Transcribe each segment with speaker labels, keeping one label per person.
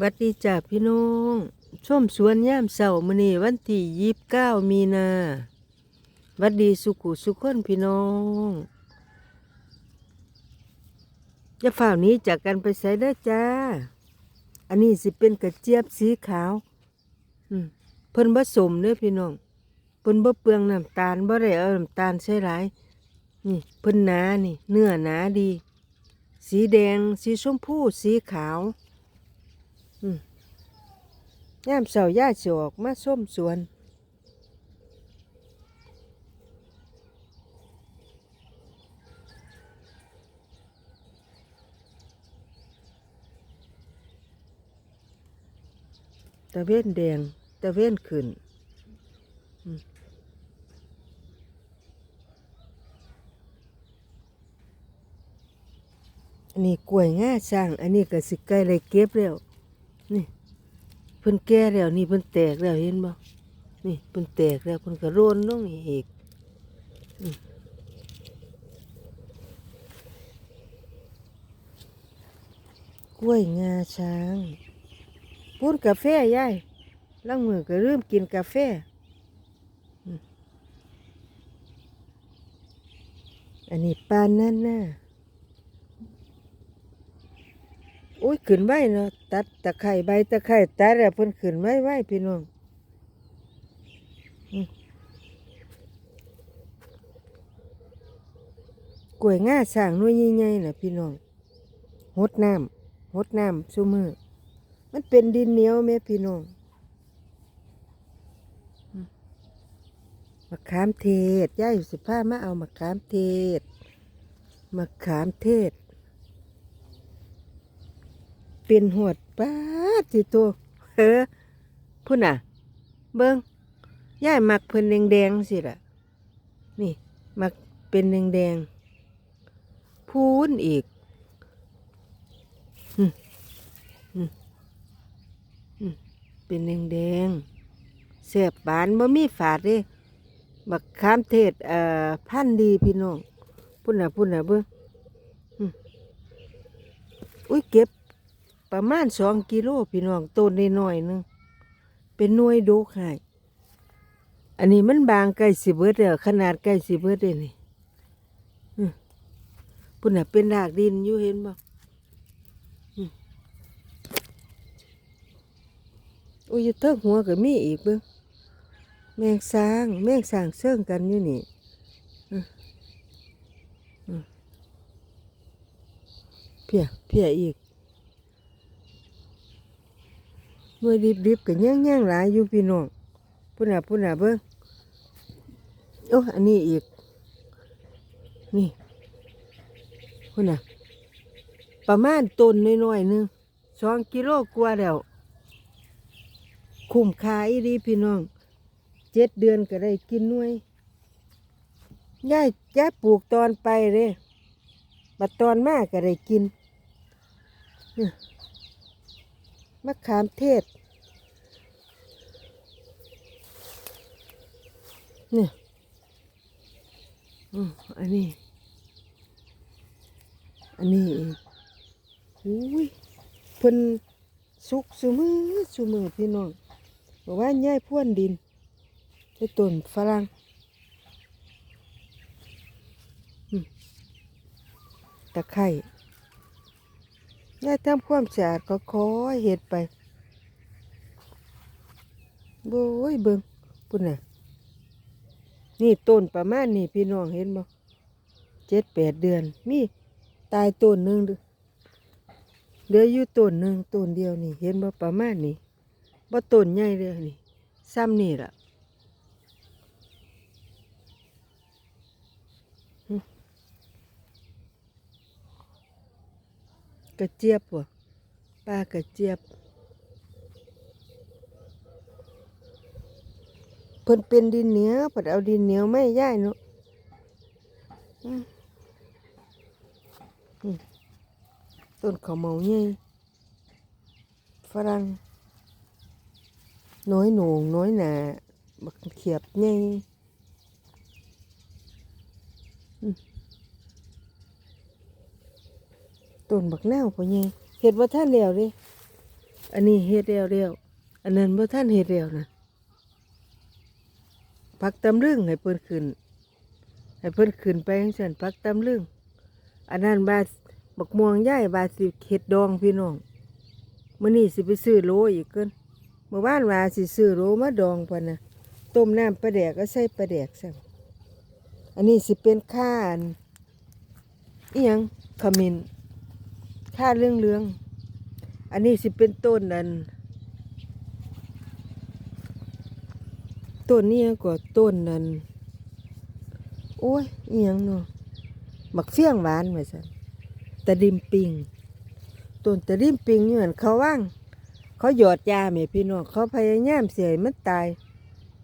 Speaker 1: บัดดีจ้าพี่น้องชมสวนยามเสาร์มื้อนี้วันที่ยี่สิบเก้ามีนาบัดดีสุขุสุขคนพี่น้องจะฝ่าวนี้จากกันไปใส่ได้จ้า อันนี้สิเป็นกระเจี๊ยบสีขาวเพิ่นผสมเด้อพี่น้องเพิ่นบ่เปลืองน้ำตาลบ่ได้เอาน้ำตาลใส่หลายนี่เพิ่นหนานี่ เนื้อหนาดี สีแดง สีชมพู สีขาว ยามเสาย่าสิออกมาส้มสวนตะเว้นแดงตะเว้นขึ้นอันนี้กล้วยง่าสร้าง อันนี้ก็สิใกล้เลยเก็บแล้ว นี่เพิ่นแก่แล้วนี่เพิ่นแตกแล้วเห็นบ่นี่เพิ่นแตกแล้วเพิ่นก็โรนลงอีกอืมกล้วยงาช้างพูนกาแฟยายลังมือก็เริ่มกินกาแฟอันนี้ปานนั่นน่ะโอ้ยขึ้นไว้เนาะตัดตะไคร้ใบตะไคร้ตัดแล้วเพิ่นขึ้นไว้ไว้พี่น้องกล้วยง่าสร้างหน่วยใหญ่ๆน่ะพี่น้องหดน้ำหดน้ำซุมือมันเป็นดินเหนียวแม่พี่น้องมมะขามเทศย่าอยู่สิผ้ามาเอามะขามเทศมะขามเทศ เป็นหวดป้าดสิโตเออพุ่นน่ะ เบิ้งย่ายมักเพิ่นแดงๆสิล่ะ นี่ มักเป็นแดงๆพูนอีกเป็นแดงๆเสียบบานบ่มีฝาดเด้บักขามเทศเอ่อพันดีพี่น้อง พุ่นน่ะ พุ่นน่ะเบิ่งอุ้ยเก็บ ประมาณสองกิโลพี่น้องต้นน้อยนึงเป็นหน่วยโดกให้อันนี้มันบางใกล้สิเบิดแล้วขนาดใกล้สิเบิดเลยนี่พุ่นน่ะเป็นรากดินอยู่เห็นบ่อืมอุ้ยเทิงหัวก็มีอีกเบิ่งแมงสางแมงสางเสื่องกันอยู่นี่เพียเพียอีก หน่วยดิบๆก็ย่างย่างหลายอยู่พี่น้องพุ่นน่ะพุ่นน่ะเบิ่งโอ้อันนี้อีก นี่พุ่นน่ะประมาณต้นน้อยๆหนึงสองกิโลกว่าแล้วคุ้มค่าอีดีพี่น้องเจ็ดเดือนก็ได้กินหน่วยย่ายย่ายปลูกตอนไปเลยบัดตอนมากก็ได้กินเนี่ย มะขามเทศเนี่ยอืมอันนี้ อันนี้อุ้ยเพิ่นสุกสุมือสุมือพี่น้องบอกว่าย่ายพ่วนดินใช้ต้นฝรั่งตะไคร่ ย่ายทำความสะอาดก็คอยเห็ดไปโบ้ยเบิงปุ่นน่ะ นี่ต้นประมาณนี่พี่น้องเห็นบ่เจ็ดแปดเดือน มีตายต้นหนึ่งเด้อเหลืออยู่ต้นหนึ่งต้นเดียวนี่ เห็นบ่ประมาณนี้บ่ต้นใหญ่เลยนี่ซ้ำนี่ล่ะ กระเจี๊ยบว่ะปลากระเจี๊ยบ เพิ่นเป็นดินเหนียวเพิ่นเอาดินเหนียวไม่ย่ายเนาะต้นขาวเมาใหญ่ฝรั่งน้อยหนงน้อยหนาบักเขียบใหญ่อืม ต้นบักนาวพ่อใหญ่เห็ดว่าท่านแล้วเด้อันนี้เฮ็ดแล้วแล้วอันนั้นบ่ท่านเฮ็ดแล้วนะพักตำลึงให้เพิ่นขึ้นให้เพิ่นขึ้นไปจังซั่นพักตำลึงอันนั้นบาบักม่วงย่ายบาสิเฮ็ดดองพี่น้องมื้อนี้สิไปซื้อโลอีกเกินเมื่อวานว่าสิซื้อโลมาดองพ่นนะต้มน้ำปลาแดกก็ใส่ปลาแดกซั่นอันนี้สิเป็นข้าอันอีหยังขมิ้น ข้าเรื่องเรือง อันนี้สิเป็นต้นอันต้นนี้ก็ต้นนั้นโอ้ยอียังเนาะบักเฟี้ยงหวานเหมือนสันตะดิมปิงต้นตะดิมปิงอยู่หันเขาว่างเขาหยอดยาแม่พี่น้องเขาพยายามเสียมันตาย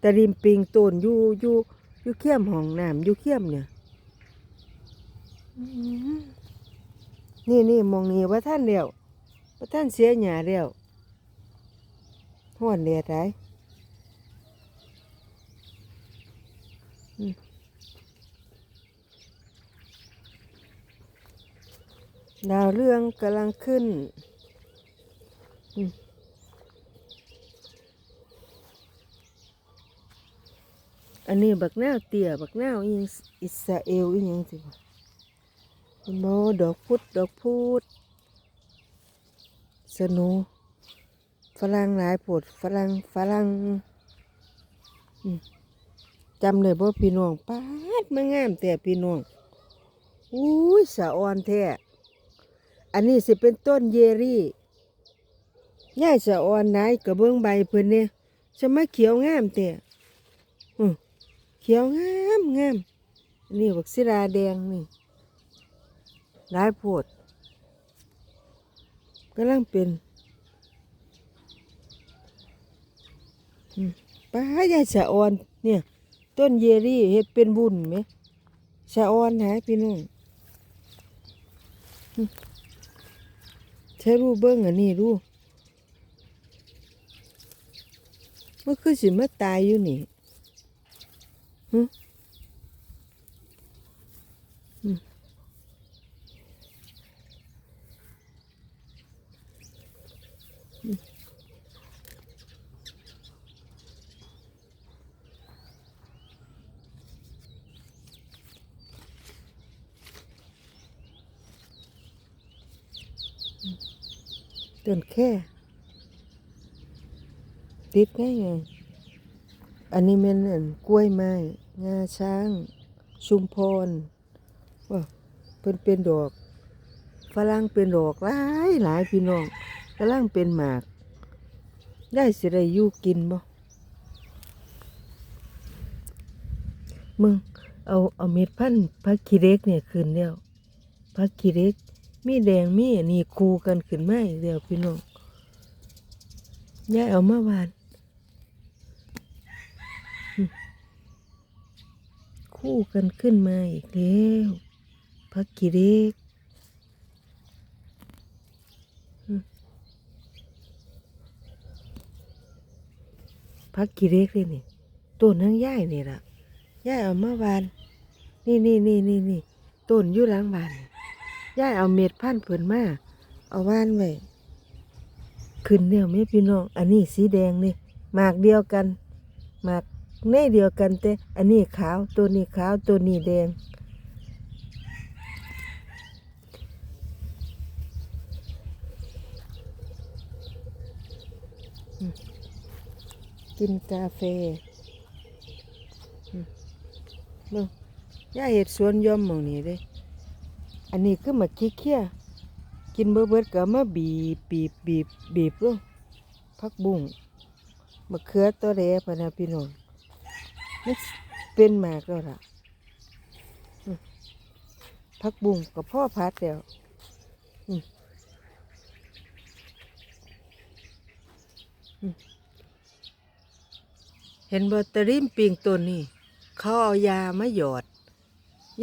Speaker 1: ตะดิมปิงต้นอยู่อยู่อยู่เขี้ยมห้องน้ำอยู่เขี้ยมเนี่ย นี่นี่มองนี่ว่าท่านเดียวว่าท่านเสียหยาเดียวห้อนเดียดไรดาวเรืองกำลังขึ้นอันนี้บักนาวเตี่ยบักนาวอิหยังอิสราเอลอีหยังสิ วะโมดอกพุดดอกพูด สนูฝรั่งหลายโปดฝรั่งฝรั่งจำเลยบ่พี่น้องป้าดมางามแต่พี่น้องอุ้ยสะออนแท้อันนี้สิเป็นต้นเยรี่ย่ายสะออนนายกระเบื้องใบเพิ่นเนี่ยจะมาเขียวงามแต่เขียวงามงามนนี่บักศิราแดงนี่ หลายโพดกำลังเป็นป้ายายสะออนเนี่ย ต้นเยรี่เฮ็ดเป็นบุญไหมชะออนหาพี่น้องใช้รูเบิ้งอันนี้รูมันคือสิมาตายอยู่นี่ ต้นแค่ติดไงไงอันนี้แมันอันกล้วยไม้ งาช้าง ชุมพรว่าเพิ่นเป็นดอกฝรั่งเป็นดอกหลายหลายพี่น้องกำลังเป็นหมาก ได้สิได้ยู่กินบ่มึงเอาเอาเม็ดพันธุ์พักขี้เล็กเนี่ยขึ้นแล้วพักขี้เล็ก มีแดงมีอันนี้คูกันขึ้นมาอีกแล้วพี่น้องยายเอามาหวานคู่กันขึ้นมาอีกแล้วพักกี่เด็กพักกี่เด็กเลยนี่ต้นทั้งย่ายนี่ละย่ายเอามาหวาน นี่นี่นี่นี่นี่ต้นอยู่หลังบานนี่ ย่ายเอาเม็ดพันธุ์เพิ่นมาเอาว่านไว้ขึ้นเนี่ยแม่พี่น้อง อันนี้สีแดงนี่หมากเดียวกันหมากแน่เดียวกันแต่อันนี้ขาวตัวนี้ขาวตัวนี้แดง กินกาแฟอืมเบิ่งย่าเห็ดสวนยอมมองนี้เด้ อันนี้คือมาขี้เคี้ยกินเบิดเบิดก็มาบีบบีบบีบบีบลงผักบุ้งมะเขือตัวแดพนะพี่น้องมันเป็นมากแล้วล่ะอืมผักบุ้งกับพ่อพัดแล้วเห็นบอตะริมปิงตัวนี้ เขาเอายามาหยอด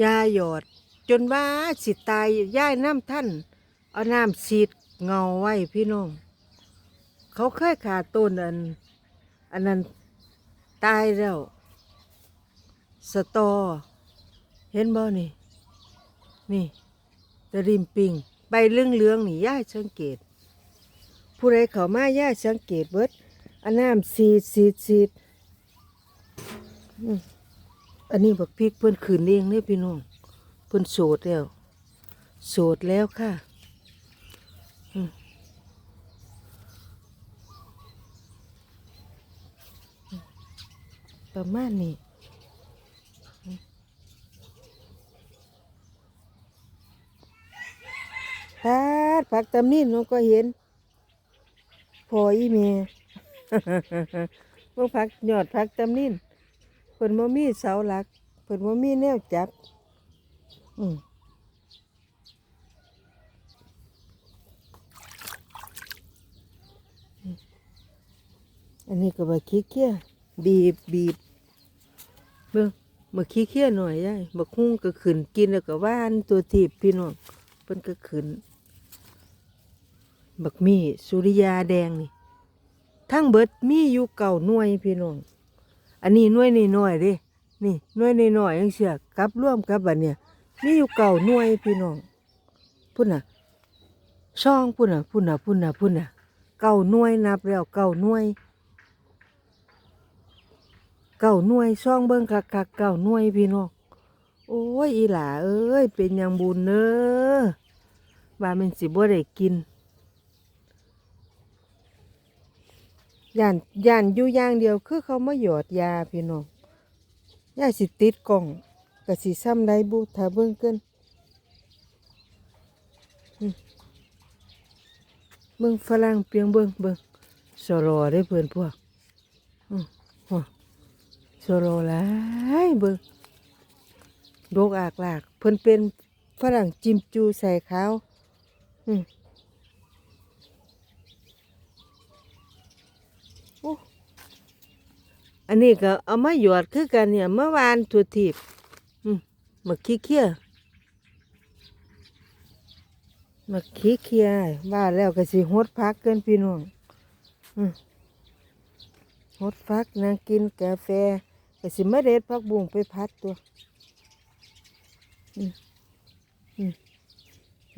Speaker 1: ยาหยอด จนว่าสิตายย่ายน้ำท่าน เอาน้ำสีดเงาไว้พี่น้อง เขาเคยขาต้นอัน อันนั้นตายแล้ว สตอ เห็นบ่นี่ นี่ตะริมปิงใบเหลืองเลืองนี่ย่ายสังเกต ผู้ใดเขามาย่าสังเกตเบิดอันน้ำสีดสีดสีดอันนี้บักพริกเพิ่อนขืนเองเนี่ยพี่น้อง เพิ่นโสดแล้วโสดแล้วค่ะประมาณนี้อืมปาดผักตำนินน้องก็เห็น พออีเมพวกผักยอดผักตำนินเพิ่นบ่มีเสาหลักเพิ่นบ่มีแนวจับ อืมอันนี้ก็บะขี้เคี้ยบีบบีบเบิ่งมาขี้เคี้ยหน่อยได้บักฮุ้งก็ขึ้นกินแล้วก็ว่านตัวทีบพี่น้องเพิ่นก็ขึ้นบักมีสุริยาแดงนี่ทั้งเบิดมีอยู่เก่าหน่วยพี่น้องอันนี้หน่วยน้อยเด้นี่หน่วยน้อยๆจังเสียกับร่วมกับบัดเนี่ย มีอยู่เก่าหน่วยพี่น้องพุ่นน่ะ ช่องพุ่นน่ะพุ่นน่ะพุ่นน่ะพุ่นน่ะ เก่าหน่วยนับแล้วเก่าหน่วย เก่าหน่วยช่องเบิ่งคักๆเก่าหน่วยพี่น้องโอ้ยอีหล่าเอ้ยเป็นยังบุญเน้อว่ามันสิบ่ได้กินย่านย่านอยู่อย่างเดียวคือเขามาหยอดยาพี่น้องยาสิติดกล่อง ก็สิซ้ำได้บุถ้าเบิ่งเกินเบิ่งฝรั่งเปียงเบิ่งเบิ่งสรอได้เพื่อนพวกสรอหลายเบิ่งโดกอากลากเพิ่นเป็นฝรั่งจิมจูใส่ขาวอืมอันนี้ก็เอามาหยอดคือกันเนี่ยเมื่อวานถั่วทีบ มมาขี้เคี้ยมาขี้เคี้ยว่าแล้วก็สิหดพักเกินพี่น้องหดพักนางกินกาแฟก็สิมาเด็ดพักบุ้งไปพัดตัว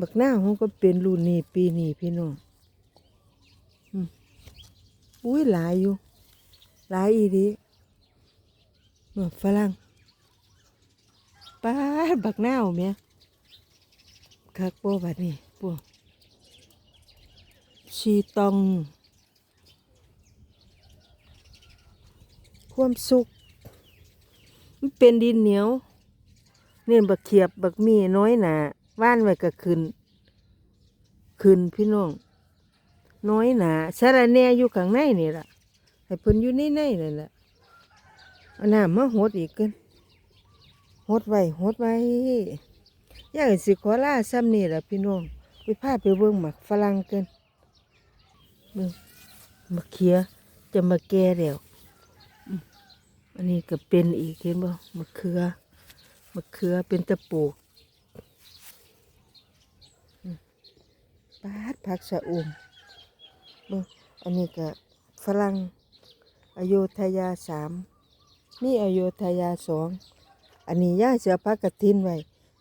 Speaker 1: บักหน้าเขาก็เป็นรุ่นนี้ปีนี้พี่น้องอุ้ยหลายอยู่ หลายอีดีเมื่อฝรั่ง ป้าบักหน้าวเมียคักโปบัดนี่พวกชีตอง ความสุขมันเป็นดินเหนียว เนี่ยบักเขียบบักมีน้อยหนาว่านไว้ก็ขึ้นขึ้นพี่น้อง น้อยหนาสาระแหน่อยู่ข้างในนี่ล่ะให้เพิ่นอยู่ในในนั่นแหละเอาน้ำมาหดอีกกิน ดไว้หดไว้อยากให้สิขอล่าซ้ำนี่แหละพี่น้องไปพาไปเบิ่งหมักฝรั่งเกินเบิ่งมะเขียจะมาแก่แล้วอันนี้ก็เป็นอีกเห็นบ่มะเขือมะเขือเป็นตะปูปาดผักชะอุ่มเบิ่งอันนี้ก็ฝรั่งอโยธยาสามนี่อโยธยาสอง อันนี้ย่าเสียพักกระทินไว้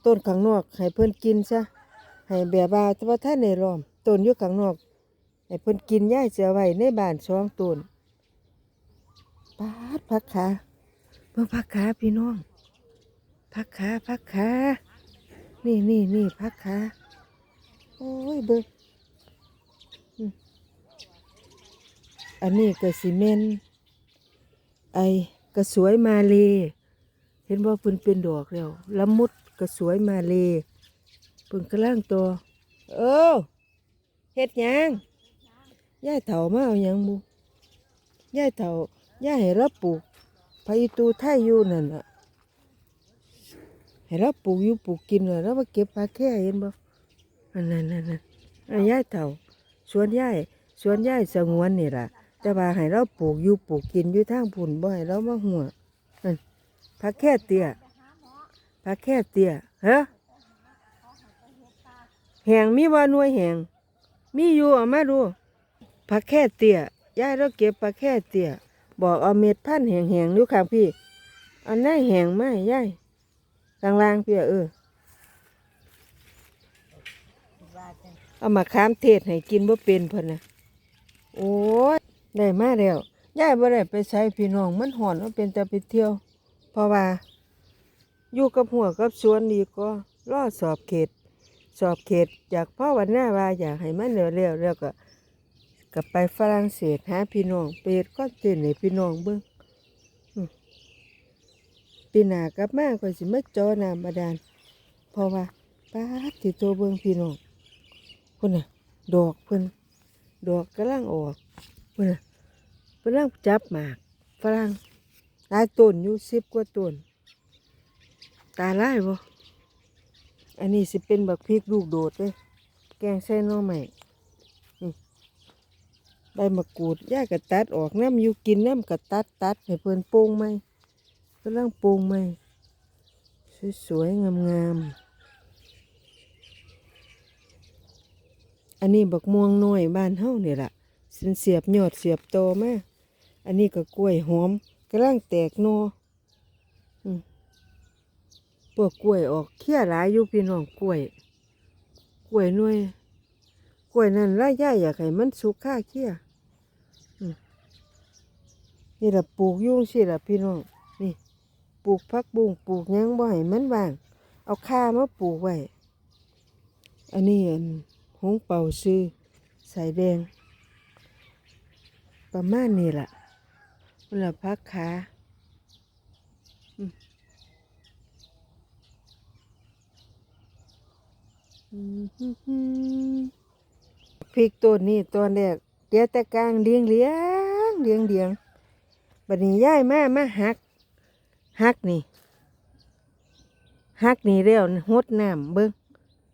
Speaker 1: ต้นข้างนอกให้เพิ่อนกินซะให้แบบว่าแต่ว่าท่านในล้อมต้นอยู่ข้างนอกให้เพิ่อนกินย่าเสียไว้ในบ้านสองต้นปาดพักขาเบิ่งพักขาพี่น้องพักขาพักขานี่นี่นี่พักขาโอ้ยเบิ่งอันนี้ก็ซีเมนไอกระสวยมาเลเห็นว่าเพิ่นเป็นดอกแล้วละมุดกระสวยมาเลเพิ่นกระล่างตัวเออเฮ็ดยังย่ายเถามาเอายังบุย่ายเถาย่ายให้เราปลูกพายุตูไทยอยู่นั่นน่ะให้เราปลูกอยู่ปลูกกินเลยแล้วมาเก็บปลาแค่เห็นบ่อันนั้นนั่นนั่นอันย่ายเถาสวนย่ายสวนย่ายสงวนนี่ล่ะแต่ว่าให้เราปลูกอยู่ปลูกกินอยู่ทางผุนบ่ให้เรามาหัว ผักแค่เตี้ยผักแค่เตี้ยเฮ้แหงมีบ่หน่วยแหงมีอยู่เอามาดูผักแค่เตี้ยยายเราเก็บผักแค่เตี้ยบอกเอาเม็ดพันธุ์แหงๆอยู่ข้างพี่อันนั้นแหงไหมย่ายล่างๆพี่เออเอามาขามเทศให้กินบ่เป็นเพิ่นนะโอ้ยได้มาแล้วยายบ่ได้ไปใช้พี่น้องมันหอนว่าเป็นแต่ไปเที่ยว เพราะว่า อยู่กับหัวกับสวนดีก็รอสอบเขต สอบเขตจากพ่อวันหน้าว่าอยากให้มันเร็วๆแล้วก็กลับไปฝรั่งเศสหาพี่น้องไปเฮ็ดคอนเทนให้พี่น้องเบิ่งอืมปีหน้ากลับมาก็สิมาจอน้ำบาดาลเพราะว่าป้าดที่ตัวเบิ่งพี่น้องพุ่นน่ะ ดอกเพิ่นดอกกำลังออกพุ่นน่ะกำลังจับหมากฝรั่ง หลายต้นอยู่สิบกว่าต้นตาลายบ่อันนี้สิเป็นบักพริกลูกโดดเลยแกงใส่น่อใหม่ใบมะกรูดย่าก็ตัดออกน้ำอยู่กินน้ำก็ตัดตัดให้เพิ่อนโป่งไหมกำลังโป่งไหมสวยๆงามๆอันนี้บักม่วงน้อยบ้านเฮาเนี่ยล่ะเสียบยอดเสียบโตมาอันนี้ก็กล้วยหอม กำลังแตกหนอพวกกล้วยออกเขี้ยหลายอยู่พี่น้องกล้วย กล้วยน่วย กล้วยนั่นร่ายย่ายอยากให้มันสุกค่าเขี้ยนี่ละปลูกยุ่งสิละพี่น้องนี่ปลูกพักบุ้งปลูกยังบ่ให้มันว่าง เอาค่ามาปลูกไว้ อันนี้อันหงเป่าซื้อใส่แดง ประมาณนี้แหละ มันละพักขาพริกต้นนี้ตอนแรกเดี๋ยวแต่กลางเลี้ยงเลี้ยงเลี้ยงเลี้ยงบัดนี้ย้ายมามาหักหักนี่หักนี่แล้วหดน้ำเบิ้ง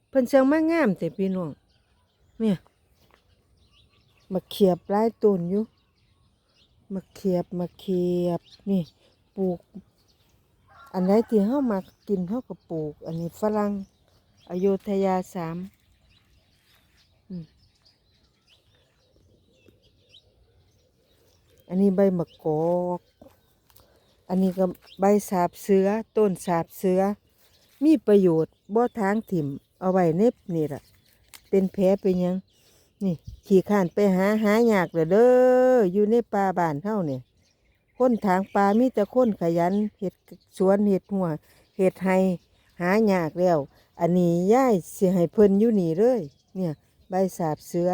Speaker 1: เพิ่นเชิงมางามแต่พี่น้องเนี่ยมาเขียบหลายต้นอยู่ มาเขียบมาเขียบนี่ปลูก อันไหนที่เฮามากินเฮาก็ปลูก อันนี้ฝรั่งอโยธยาสามอันนี้ใบมะกอก อันนี้ก็ใบสาบเสือ ต้นสาบเสือ มีประโยชน์บ่ทางถิ่ม เอาไว้เน็บนี่แหละเป็นแผลเป็นยัง นี่ ขี่ข้านไปหาหายากเลยเด้ออยู่ในป่าบ้านเท่าเนี่ยคนทางป่ามีแต่คนขยันเห็ดสวนเห็ดหัวเห็ดไฮหายากแล้ว อันนี้ย่ายสิให้เพิ่นอยู่นี่เลย เนี่ย ใบสาบเสือ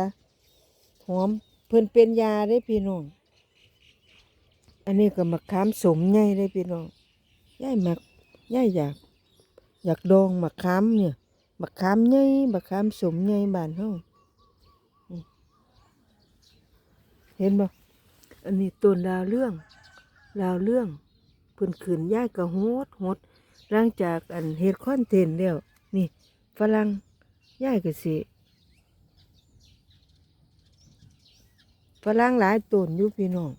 Speaker 1: หอมเพิ่นเป็นยาได้พี่น้องอันนี้ก็มะขามสมใหญ่ได้พี่น้องย่ายมักย่ายอยาก อยากดองมะขามเนี่ยมะขามใหญ่มะขามสมใหญ่บ้านเฮาอืม เห็นบ่อันนี้ต้นดาวเรื่องดาวเรื่องเพิ่นขืนย่ายก็โหดโหดหลังจากอันเฮ็ดคอนเทนต์แล้วนี่ฝรั่งย่ายก็สิฝรั่งหลายต้นอยู่พี่น้อง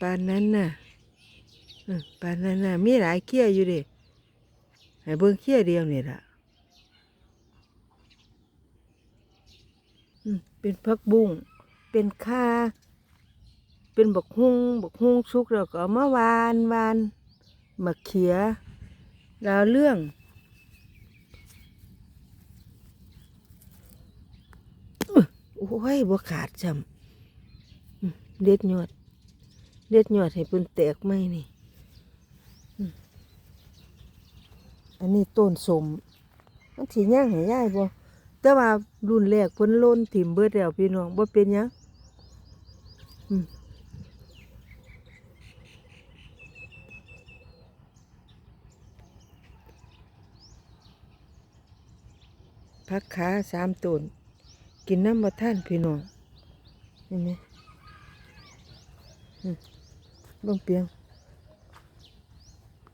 Speaker 1: ปานนั้นน่ะปานนั้นน่ะมีหลายเขี้ยอยู่เดิให้เบิ่งเขี้ยเดียวนี่ล่ะอืม เป็นผักบุ้งเป็นข่าเป็นบักฮุงบักฮุงสุกแล้วก็เอามาวานวานมะเขียดาวเรื่องโอ้ยบ่ขาดจำเด็ดยอดเด็ดยอดให้เพิ่นแตกไหมนี่อันนี้ต้นสมมันสิย่างให้ยายบ่ แต่ว่ารุ่นแรกเพิ่นโลนถิ่มเบิดแล้วพี่น้องบ่เป็นหยังพักขาสามต้นกินน้ำมาท่านพี่น้องเห็นไหมบ้งเปียง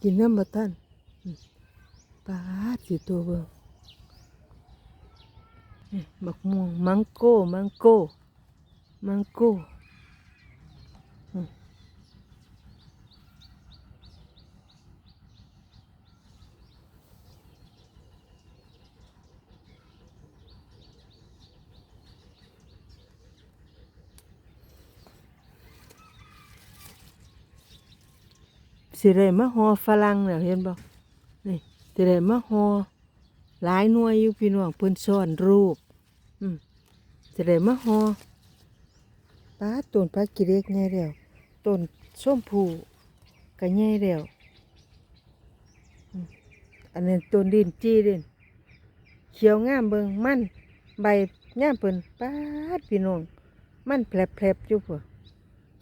Speaker 1: กินน้ำมาท่านปลาดสิตัวเบิ่ง บักม่วงมังโก้มังโก้มังโก้อืมสิได้มาหอฝรั่งแล้วเห็นบ่นี่สิได้มาหอ หลายหน่วยอยู่พี่น้องเพิ่นซ่อนรูป อืมจะได้มาฮอป้าต้นพักกิเล็กไงแล้วต้นส้มผูก็ใหญ่แล้วอันนั้นต้นดินจี้ด่นเขียวงามเบิงมัน ใบย่ามเพิ่นป้าดพี่น้องมันแผลบๆอยู่พุ่น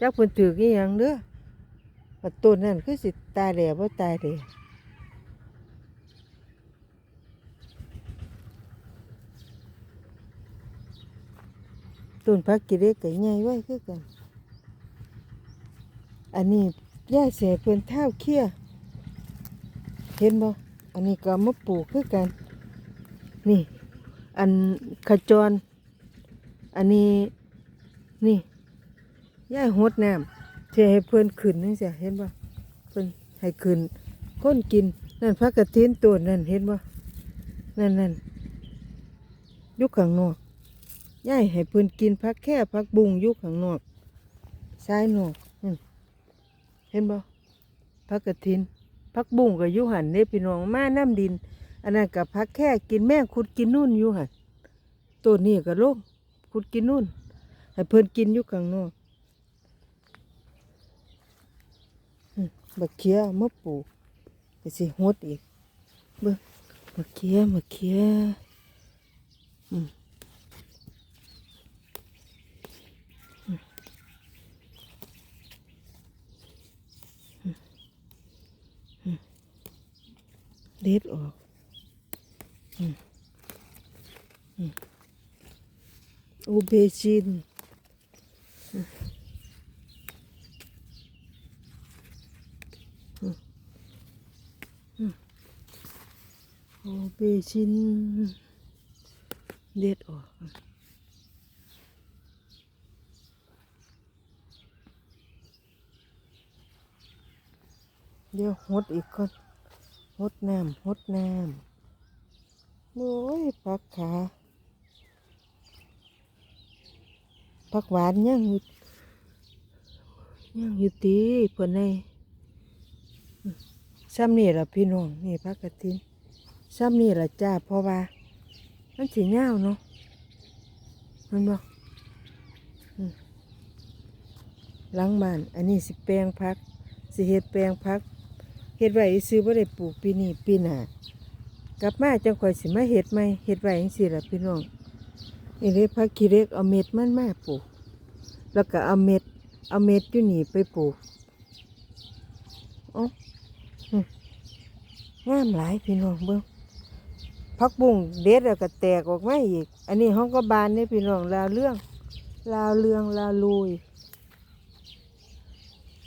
Speaker 1: จักเพิ่นถือกอีหยังเด้อต้นนั้นคือสิตายแล้วบ่ตายเด้ ต้นพักกิเล็กก็ใหญ่ไว้คือกัน อันนี้ย่าเสียเพิ่อนเท้าเคี้ยเห็นบ่อันนี้ก็มาปลูกคือกัน นี่ อันขจร อันนี้นี่ย่าหดน้ำเทให้เพิ่อนขึ้นนี่จ้ะเห็นบ่เพิ่อนให้ขึ้นคนกินนั่นพักกระถินต้นนั่นเห็นบ่นั่นนั่นยุคข้างนอก ย่ายให้เพิ่นกินพักแค่พักบุงยุคข้างนอกซ้ายนอกนั่นเห็นบ่พักกระถินพักบุงกับยุหันเนี่พี่น้องมาน้ำดิน อันนั้นกับพักแค่กินแม่งขุดกินนู่นยู่หันต้นนี้ก็ลงขุดกินนู่นให้เพิ่นกินยู่ข้างนอกบักเขียมะปลูกก็สิหดอีกเบิ่งบักเขียบักเขียอืมอืมอืมอืม เด็ดออกโอเบจินโอเบชินเด็ดออกเดี๋ยวหดอีกก่อน หดน้ำหดน้ำโอ้ยพักขาพักหวานยังอยู่ยังอยู่ตีเพื่อนในซ้ำนี่ละพี่น้องนี่พักกระทินซ้ำนี่ละจ้าเพราะว่ามันสีเงาเนาะมันบอกล้างบ้าน อันนี้สิแปลงพัก สิเฮ็ดแปลงพัก เฮ็ดไว้ซื้อบ่ได้ปลูกปีนี้ปีหน้ากลับมาจังค่อยสิมาเฮ็ดใหม่เฮ็ดไว้จังซี่ล่ะพี่น้องนี่เลยพักขี้เล็กเอาเม็ดมันมาปลูก แล้วก็เอาเม็ด เอาเม็ดอยู่นี่ไปปลูกอ๋องามหลายพี่น้องเบิ่งพักบุ้งเด็ดแล้วก็แตกออกมาอีก อันนี้ห้องก็บานนี่พี่น้องลาวเรื่องลาวเรื่องลาวลุย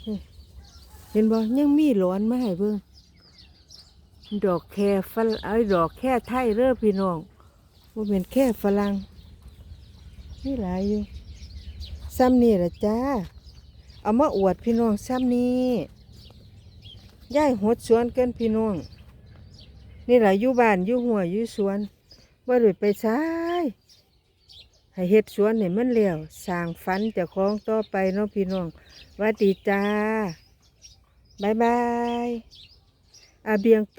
Speaker 1: นี่ เห็นบ่ยังมีหลอนมาให้เบิ่งดอกแค่ฝรั่งไอ้ดอกแค่ไทยเด้อพี่น้องว่าเป็นแค่ฝรั่งนี่หลายอยู่ซ้ำนี่ละจ้า เอามาอวดพี่น้องซ้ำนี้ย่ายหดสวนเกินพี่น้อง นี่แหละอยู่บ้านอยู่หัวอยู่สวนว่าได้ไปซ้ายให้เฮ็ดสวนให้มันเลี้ยวสร้างฝันจะคล้องต่อไปเนาะพี่น้องว่าดีจ้า บายบายอาเบียงโต